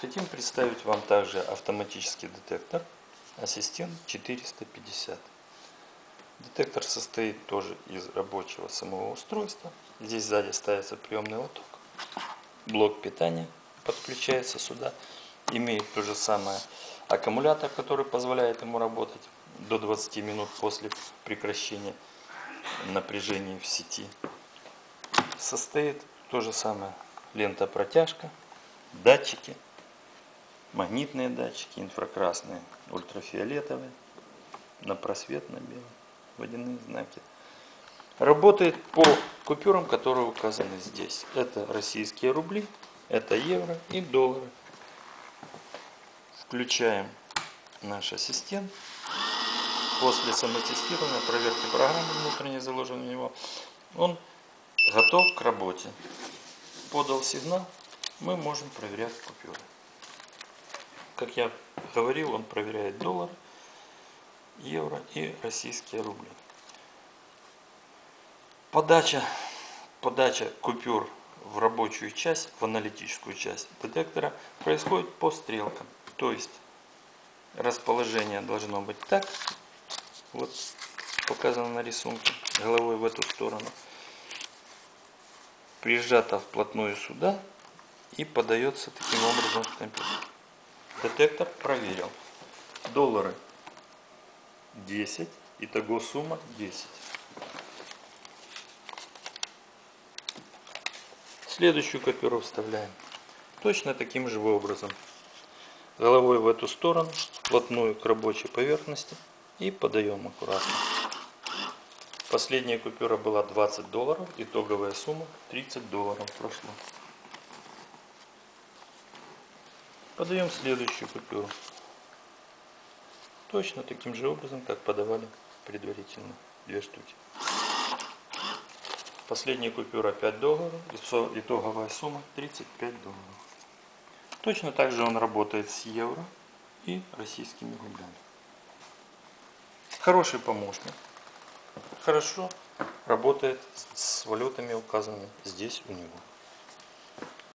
Хотим представить вам также автоматический детектор Ассистент 450. Детектор состоит тоже из рабочего самого устройства. Здесь сзади ставится приемный лоток. Блок питания подключается сюда. Имеет то же самое аккумулятор, который позволяет ему работать до 20 минут после прекращения напряжения в сети. Состоит то же самое лента протяжка, датчики, магнитные датчики, инфракрасные, ультрафиолетовые, на просвет на белом, водяные знаки. Работает по купюрам, которые указаны здесь. Это российские рубли, это евро и доллары. Включаем наш ассистент. После самотестирования, проверки программы внутренне заложенной в него, он готов к работе. Подал сигнал, мы можем проверять купюры. Как я говорил, он проверяет доллар, евро и российские рубли. Подача, подача купюр в рабочую часть, в аналитическую часть детектора происходит по стрелкам. То есть расположение должно быть так, вот показано на рисунке, головой в эту сторону, прижата вплотную сюда и подается таким образом в компьютер. Детектор проверил. Доллары 10, итого сумма 10. Следующую копиру вставляем. Точно таким же образом. Головой в эту сторону, вплотную к рабочей поверхности и подаем аккуратно. Последняя купюра была 20 долларов, итоговая сумма 30 долларов прошло. Подаем следующую купюру. Точно таким же образом, как подавали предварительно. Две штуки. Последняя купюра 5 долларов, итоговая сумма 35 долларов. Точно так же он работает с евро и российскими рублями. Хороший помощник. Хорошо работает с валютами указанными здесь у него.